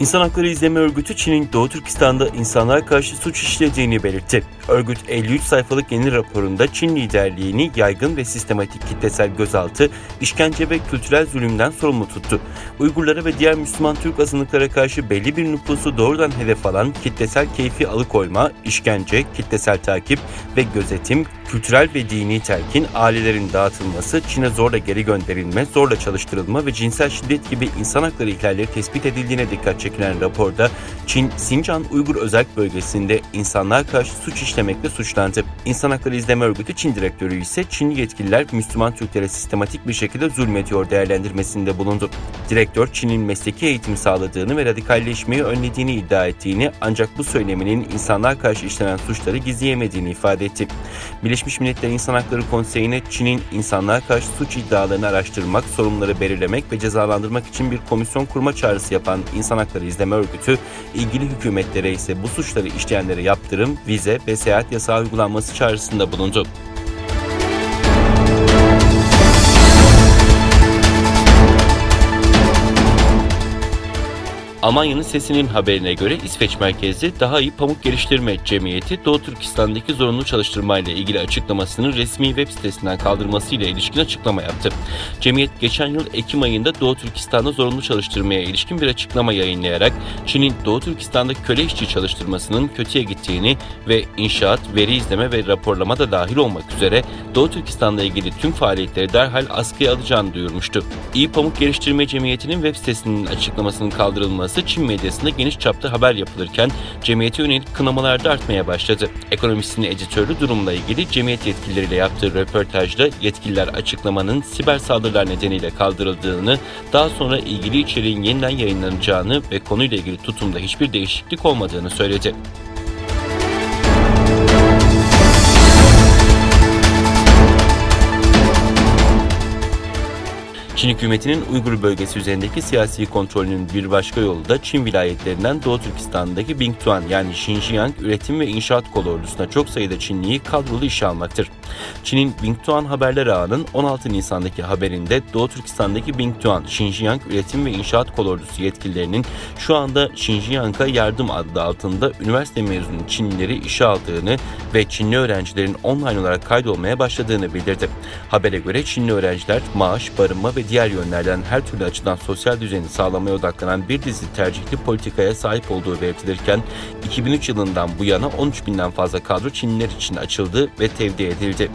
İnsan Hakları İzleme Örgütü Çin'in Doğu Türkistan'da insanlara karşı suç işlediğini belirtti. Örgüt 53 sayfalık yeni raporunda Çin liderliğini yaygın ve sistematik kitlesel gözaltı, işkence ve kültürel zulümden sorumlu tuttu. Uygurlara ve diğer Müslüman Türk azınlıklara karşı belli bir nüfusu doğrudan hedef alan kitlesel keyfi alıkoyma, işkence, kitlesel takip ve gözetim, kültürel ve dini telkin, ailelerin dağıtılması, Çin'e zorla geri gönderilme, zorla çalıştırılma ve cinsel şiddet gibi insan hakları ihlalleri tespit edildiğine dikkat çekilen raporda Çin, Sincan Uygur Özerk Bölgesi'nde insanlar karşı suç işlemekle suçlandı. İnsan Hakları İzleme Örgütü Çin Direktörü ise Çinli yetkililer Müslüman Türklere sistematik bir şekilde zulmediyor değerlendirmesinde bulundu. Direktör, Çin'in mesleki eğitim sağladığını ve radikalleşmeyi önlediğini iddia ettiğini ancak bu söyleminin insanlar karşı işlenen suçları gizleyemediğini ifade etti. Birleşmiş Milletler İnsan Hakları Konseyi'ne Çin'in insanlığa karşı suç iddialarını araştırmak, sorumluları belirlemek ve cezalandırmak için bir komisyon kurma çağrısı yapan İnsan Hakları İzleme Örgütü, ilgili hükümetlere ise bu suçları işleyenlere yaptırım, vize ve seyahat yasağı uygulanması çağrısında bulundu. Almanya'nın sesinin haberine göre İsveç merkezli Daha iyi Pamuk Geliştirme Cemiyeti Doğu Türkistan'daki zorunlu çalıştırmayla ilgili açıklamasının resmi web sitesinden kaldırmasıyla ilişkin açıklama yaptı. Cemiyet geçen yıl Ekim ayında Doğu Türkistan'da zorunlu çalıştırmaya ilişkin bir açıklama yayınlayarak Çin'in Doğu Türkistan'da köle işçi çalıştırmasının kötüye gittiğini ve inşaat, veri izleme ve raporlama da dahil olmak üzere Doğu Türkistan'la ilgili tüm faaliyetleri derhal askıya alacağını duyurmuştu. İyi Pamuk Geliştirme Cemiyeti'nin web sitesinin açıklamasının kaldırılması Çin medyasında geniş çapta haber yapılırken cemiyete yönelik kınamalar da artmaya başladı. Ekonomisinin editörü durumla ilgili cemiyet yetkilileriyle yaptığı röportajda yetkililer açıklamanın siber saldırılar nedeniyle kaldırıldığını, daha sonra ilgili içeriğin yeniden yayınlanacağını ve konuyla ilgili tutumda hiçbir değişiklik olmadığını söyledi. Çin hükümetinin Uygur bölgesi üzerindeki siyasi kontrolünün bir başka yolu da Çin vilayetlerinden Doğu Türkistan'daki Bingtuan yani Xinjiang Üretim ve İnşaat Kolordusu'na çok sayıda Çinliyi kadrolu işe almaktır. Çin'in Bingtuan Haberler Ağı'nın 16 Nisan'daki haberinde Doğu Türkistan'daki Bingtuan Xinjiang Üretim ve İnşaat Kolordusu yetkililerinin şu anda Xinjiang'a yardım adı altında üniversite mezunu Çinlileri işe aldığını ve Çinli öğrencilerin online olarak kaydolmaya başladığını bildirdi. Habere göre Çinli öğrenciler maaş, barınma ve diğer yönlerden her türlü açıdan sosyal düzeni sağlamaya odaklanan bir dizi tercihli politikaya sahip olduğu belirtilirken 2003 yılından bu yana 13 binden fazla kadro Çinliler için açıldı ve tevdi edildi.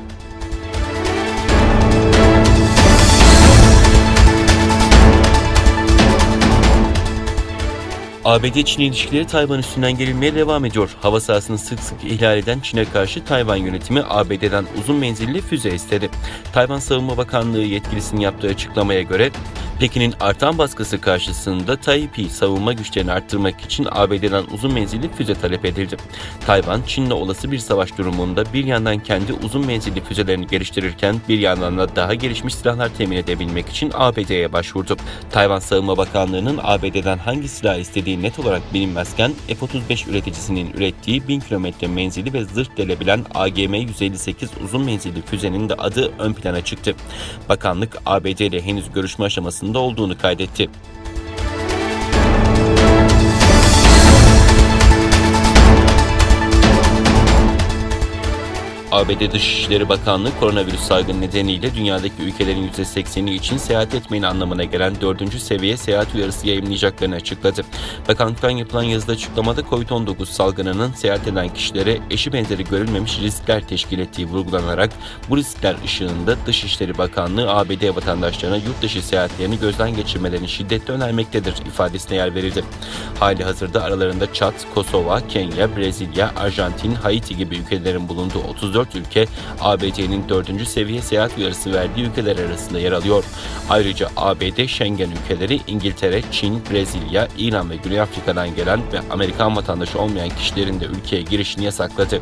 ABD-Çin ilişkileri Tayvan üstünden gerilmeye devam ediyor. Hava sahasını sık sık ihlal eden Çin'e karşı Tayvan yönetimi ABD'den uzun menzilli füze istedi. Tayvan Savunma Bakanlığı yetkilisinin yaptığı açıklamaya göre Pekin'in artan baskısı karşısında Taipei savunma güçlerini arttırmak için ABD'den uzun menzilli füze talep edildi. Tayvan, Çin'le olası bir savaş durumunda bir yandan kendi uzun menzilli füzelerini geliştirirken bir yandan da daha gelişmiş silahlar temin edebilmek için ABD'ye başvurdu. Tayvan Savunma Bakanlığı'nın ABD'den hangi silah istediği net olarak bilinmezken F-35 üreticisinin ürettiği 1000 kilometre menzili ve zırh delebilen AGM-158 uzun menzilli füzenin de adı ön plana çıktı. Bakanlık ABD ile henüz görüşme aşamasında olduğunu kaydetti. ABD Dışişleri Bakanlığı koronavirüs salgını nedeniyle dünyadaki ülkelerin %80'i için seyahat etmeyin anlamına gelen 4. seviye seyahat uyarısı yayınlayacaklarını açıkladı. Bakanlıktan yapılan yazıda açıklamada COVID-19 salgınının seyahat eden kişilere eşi benzeri görülmemiş riskler teşkil ettiği vurgulanarak bu riskler ışığında Dışişleri Bakanlığı ABD vatandaşlarına yurt dışı seyahatlerini gözden geçirmelerini şiddetle önermektedir ifadesine yer verildi. Hali hazırda aralarında Çat, Kosova, Kenya, Brezilya, Arjantin, Haiti gibi ülkelerin bulunduğu 34 ülke ABD'nin 4. seviye seyahat uyarısı verdiği ülkeler arasında yer alıyor. Ayrıca ABD Schengen ülkeleri İngiltere, Çin, Brezilya, İran ve Güney Afrika'dan gelen ve Amerikan vatandaşı olmayan kişilerin de ülkeye girişini yasakladı.